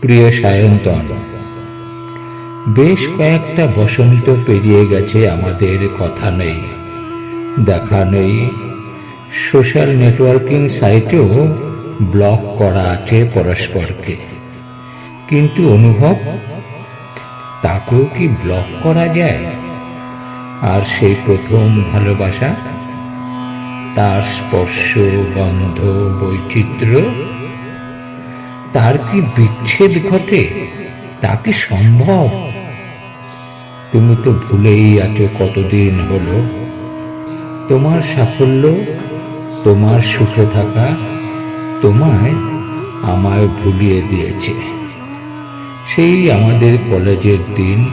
প্রিয় সায়ন্তন, বেশ কয়েকটা বসন্ত পেরিয়ে গেছে, আমাদের কথা নেই। দেখা নেই, সোশ্যাল নেটওয়ার্কিং সাইটেও ব্লক করা আছে পরস্পরকে। কিন্তু অনুভব, তাকেও কি ব্লক করা যায়? আর সেই প্রথম ভালোবাসা, তার স্পর্শ, গন্ধ, বৈচিত্র্য তার কি বিচ্ছেদ ঘটে? তা কি সম্ভব? তুমি তো ভুলেই আছো কতদিন হলো। তোমার সাফল্য, তোমার সুখে থাকা তোমায় আমায় ভুলিয়ে দিয়েছে। সেই আমাদের কলেজের দিন,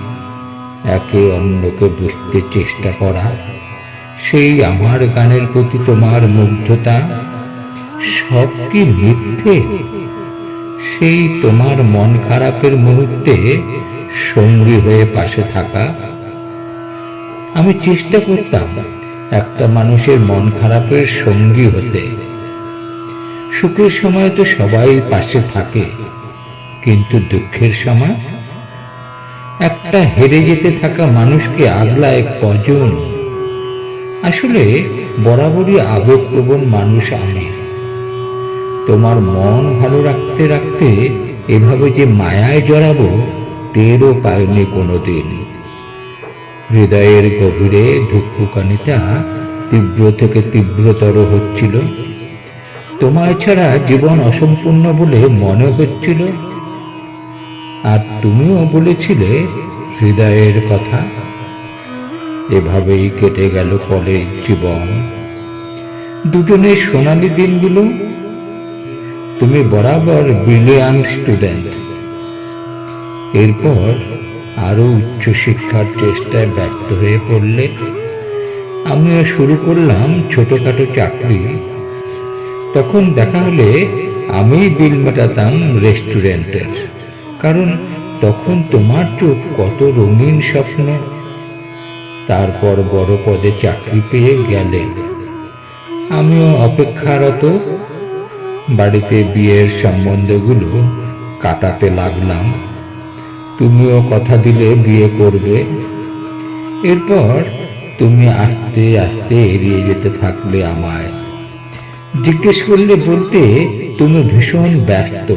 একে অন্যকে বুঝতে চেষ্টা করা, সেই আমার গানের প্রতি তোমার মুগ্ধতা, সব কি মিথ্যে? সেই তোমার মন খারাপের মুহূর্তে সঙ্গী হয়ে পাশে থাকা। আমি চেষ্টা করতাম একটা মানুষের মন খারাপের সঙ্গী হতে। সুখের সময় তো সবাই পাশে থাকে, কিন্তু দুঃখের সময় একটা হেরে যেতে থাকা মানুষকে আগলায় কজন। আসলে বরাবরই আবেগপ্রবণ মানুষ আমি। তোমার মন ভালো রাখতে রাখতে এভাবে যে মায়ায় জড়াবো, টেরও পাইনি কোনোদিন। হৃদয়ের গভীরে ধুকপুকানিটা তীব্র থেকে তীব্রতর হচ্ছিল। তোমায় ছাড়া জীবন অসম্পূর্ণ বলে মনে হচ্ছিল। আর তুমিও বলেছিলে হৃদয়ের কথা। এভাবেই কেটে গেল কলেজ জীবন। দুজনের সোনালি দিনগুলো তুমি বরাবর ব্রিলিয়ান্ট স্টুডেন্ট এরপর আরও উচ্চশিক্ষার চেষ্টায় ব্যর্থ হয়ে পড়লে, আমিও শুরু করলাম ছোটখাটো চাকরি। তখন দেখা হলে আমি বিল মেটাতাম রেস্টুরেন্টের, কারণ তখন তোমার চোখ কত রঙিন স্বপ্ন। তারপর বড় পদে চাকরি পেয়ে গেলে, আমিও অপেক্ষারত বাড়িতে বিয়ের সম্বন্ধগুলো কাটাতে লাগলাম। তুমিও কথা দিলে বিয়ে করবে। এরপর তুমি আস্তে আস্তে এড়িয়ে যেতে থাকলে আমায়। জিজ্ঞেস করলে বলতে তুমি ভীষণ ব্যস্ত।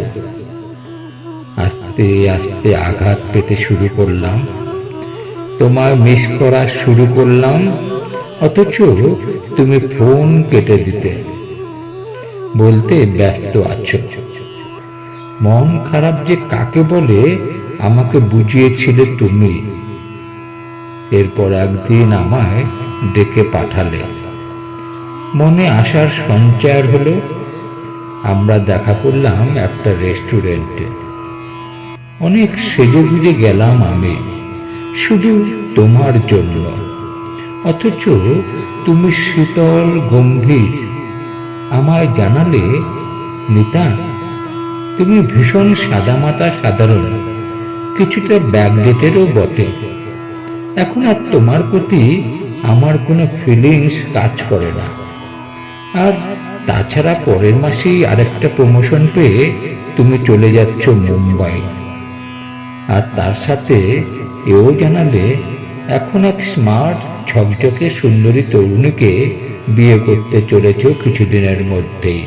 আস্তে আস্তে আঘাত পেতে শুরু করলাম। তোমায় মিস করা শুরু করলাম। অথচ তুমি ফোন কেটে দিতে। বলতে ব্যস্ত আছো। মন খারাপ যে কাকে বলে, আমাকে বুঝিয়েছিলে তুমি। এরপর একদিন আমায় ডেকে পাঠালে। মনে আসার সঞ্চার হলো, আমরা দেখা করলাম একটা রেস্টুরেন্টে। অনেক সেজে গুজে গেলাম আমি, শুধু তোমার জন্য। অথচ তুমি শীতল, গম্ভীর আমায় জানালে, নিতা, তুমি ভীষণ সাদামাতা সাধারণ। কিছুটা ব্যাকডেটেরও বটে। এখন আর তোমার প্রতি আমার কোনো ফিলিংস কাজ করে না। আর তাছাড়া পরের মাসেই আরেকটা প্রমোশন পেয়ে তুমি চলে যাচ্ছ মুম্বাই। আর তার সাথে এও জানালে, এখন এক স্মার্ট ঝকঝকে সুন্দরী তরুণীকে বিয়ে করতে চলেছ কিছুদিনের মধ্যেই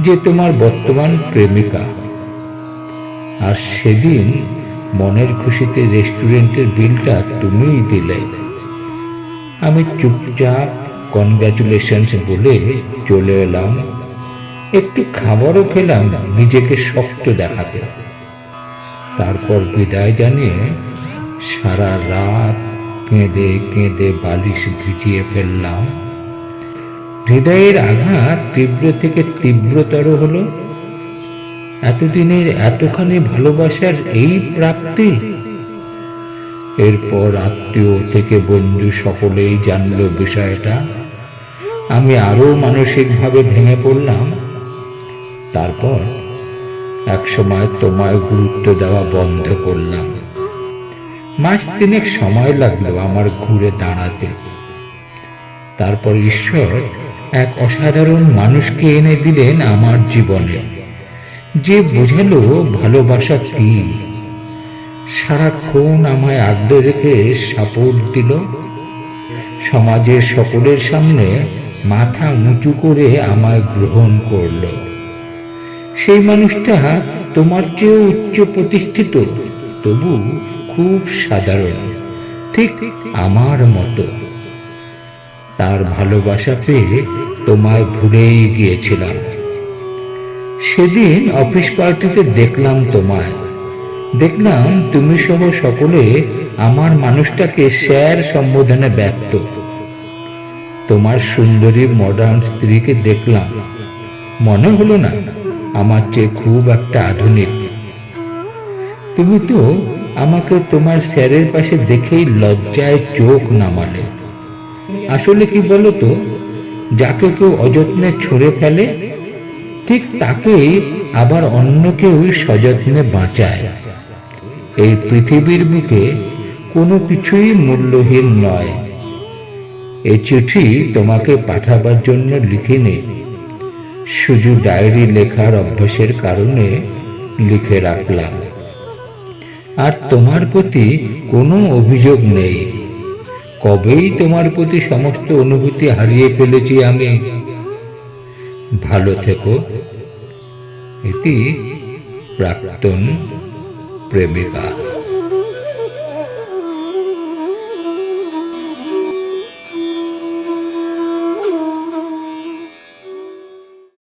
যে তোমার বর্তমান প্রেমিকা। আর সেদিন মনের খুশিতে রেস্টুরেন্টের বিলটা তুমিই দিলে। আমি চুপচাপ কনগ্রাচুলেশনস বলে চলে এলাম। একটু খাবারও খেলাম, নিজেকে শক্ত দেখাতে। তারপর বিদায় জানিয়ে সারা রাত কেঁদে কেঁদে বালিশ ভিজিয়ে ফেললাম। হৃদয়ের আঘাত তীব্র থেকে তীব্রতর হলো। এতদিনের এতখানি ভালোবাসার এই প্রাপ্তি? এরপর আত্মীয় থেকে বন্ধু সকলেই জানলো বিষয়টা। আমি আরও মানসিকভাবে ভেঙে পড়লাম। তারপর একসময় তোমায় গুরুত্ব দেওয়া বন্ধ করলাম। মাস তিনেক সময় লাগল আমার ঘুরে দাঁড়াতে। তারপর ঈশ্বর এক অসাধারণ মানুষকে এনে দিলেন আমার জীবনে। যে বোঝালো ভালোবাসা কি? সারাক্ষণ আমায় আগলে রেখে সাপোর্ট দিল। সমাজের সকলের সামনে মাথা উঁচু করে আমায় গ্রহণ করল। সেই মানুষটা তোমার চেয়ে উচ্চ প্রতিষ্ঠিত, তবু খুব সাধারণ, ঠিক আমার মতো। তার ভালোবাসা পেয়ে তোমায় ভুলেই গিয়েছিলাম। সেদিন অফিস পার্টিতে দেখলাম তোমায়। দেখলাম তুমি সহ সকলে আমার মানুষটাকে স্যার সম্বোধনে ব্যক্ত। তোমার সুন্দরী মডার্ন স্ত্রীকে দেখলাম। মনে হলো না, আমার চেয়ে খুব একটা আধুনিক। তুমি তো আমাকে তোমার স্যারের পাশে দেখেই লজ্জায় চোখ নামালে। আসলে কি বলো তো যাকে কেউ অযত্নে ছুঁড়ে ফেলে, ঠিক তাকেই আবার অন্য কেউ সযত্নে বাঁচায়। এই পৃথিবীর বুকে কোনো কিছুই মূল্যহীন নয়। এই চিঠি তোমাকে পাঠাবার জন্য লিখিনি। শুধু ডায়েরি লেখার অভ্যাসের কারণে লিখে রাখলাম। আর তোমার প্রতি কোনো অভিযোগ নেই। কবেই তোমার প্রতি সমস্ত অনুভূতি হারিয়ে ফেলেছি আমি। ভালো থেকো। এটি প্রাক্তন প্রেমিকা।